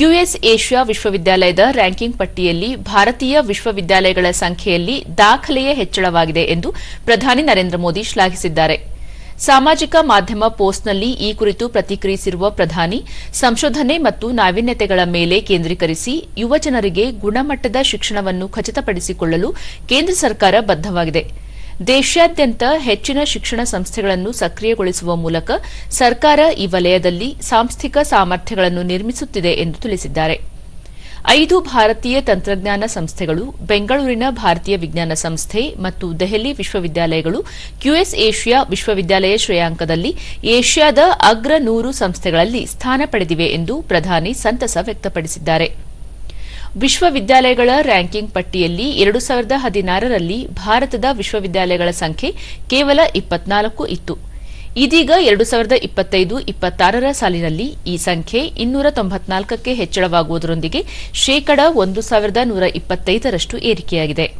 QS Asia ವಿಶ್ವವಿದ್ಯಾಲಯದ ranking ಪಟ್ಟಿಯಲ್ಲಿ ಭಾರತೀಯ ವಿಶ್ವವಿದ್ಯಾಲಯಗಳ ಸಂಖ್ಯೆಯಲ್ಲಿ ದಾಖಲೆಯ ಹೆಚ್ಚಳವಾಗಿದೆ ಎಂದು ಪ್ರಧಾನಿ ನರೇಂದ್ರ ಮೋದಿ ಶ್ಲಾಘಿಸಿದ್ದಾರೆ. ಸಾಮಾಜಿಕ ಮಾಧ್ಯಮ ಪೋಸ್ಟ್ನಲ್ಲಿ ಈ ಕುರಿತು ಪ್ರತಿಕ್ರಿಯಿಸಿರುವ ಪ್ರಧಾನಿ, ಸಂಶೋಧನೆ ಮತ್ತು ನಾವೀನ್ಯತೆಗಳ ಮೇಲೆ ಕೇಂದ್ರೀಕರಿಸಿ ಯುವಜನರಿಗೆ ಗುಣಮಟ್ಟದ ಶಿಕ್ಷಣವನ್ನು ಖಚಿತಪಡಿಸಿಕೊಳ್ಳಲು ಕೇಂದ್ರ ಸರ್ಕಾರ ಬದ್ದವಾಗಿದೆ ದೇಶಾದ್ಯಂತ ಹೆಚ್ಚಿನ ಶಿಕ್ಷಣ ಸಂಸ್ಥೆಗಳನ್ನು ಸಕ್ರಿಯಗೊಳಿಸುವ ಮೂಲಕ ಸರ್ಕಾರ ಈ ವಲಯದಲ್ಲಿ ಸಾಂಸ್ಥಿಕ ಸಾಮರ್ಥ್ಯಗಳನ್ನು ನಿರ್ಮಿಸುತ್ತಿದೆ ಎಂದು ತಿಳಿಸಿದ್ದಾರೆ. ಐದು ಭಾರತೀಯ ತಂತ್ರಜ್ಞಾನ ಸಂಸ್ಥೆಗಳು, ಬೆಂಗಳೂರಿನ ಭಾರತೀಯ ವಿಜ್ಞಾನ ಸಂಸ್ಥೆ ಮತ್ತು ದೆಹಲಿ ವಿಶ್ವವಿದ್ಯಾಲಯಗಳು ಕ್ಯೂಎಸ್ ಏಷ್ಯಾ ವಿಶ್ವವಿದ್ಯಾಲಯ ಶ್ರೇಯಾಂಕದಲ್ಲಿ ಏಷ್ಯಾದ ಅಗ್ರ ನೂರು ಸಂಸ್ಥೆಗಳಲ್ಲಿ ಸ್ಥಾನ ಪಡೆದಿವೆ ಎಂದು ಪ್ರಧಾನಿ ಸಂತಸ ವ್ಯಕ್ತಪಡಿಸಿದ್ದಾರೆ. ವಿಶ್ವವಿದ್ಯಾಲಯಗಳ ರ್ಯಾಂಕಿಂಗ್ ಪಟ್ಟಿಯಲ್ಲಿ ಎರಡು ಸಾವಿರದ ಹದಿನಾರರಲ್ಲಿ ಭಾರತದ ವಿಶ್ವವಿದ್ಯಾಲಯಗಳ ಸಂಖ್ಯೆ ಕೇವಲ ಇಪ್ಪತ್ನಾಲ್ಕು ಇತ್ತು. ಇದೀಗ ಎರಡು ಸಾವಿರದ ಇಪ್ಪತ್ತೈದು ಇಪ್ಪತ್ತಾರರ ಸಾಲಿನಲ್ಲಿ ಈ ಸಂಖ್ಯೆ ಇನ್ನೂರ ತೊಂಬತ್ನಾಲ್ಕಕ್ಕೆ ಹೆಚ್ಚಳವಾಗುವುದರೊಂದಿಗೆ ಶೇಕಡ ಒಂದು ಸಾವಿರದ ನೂರ ಇಪ್ಪತ್ತೈದರಷ್ಟು ಏರಿಕೆಯಾಗಿದೆ.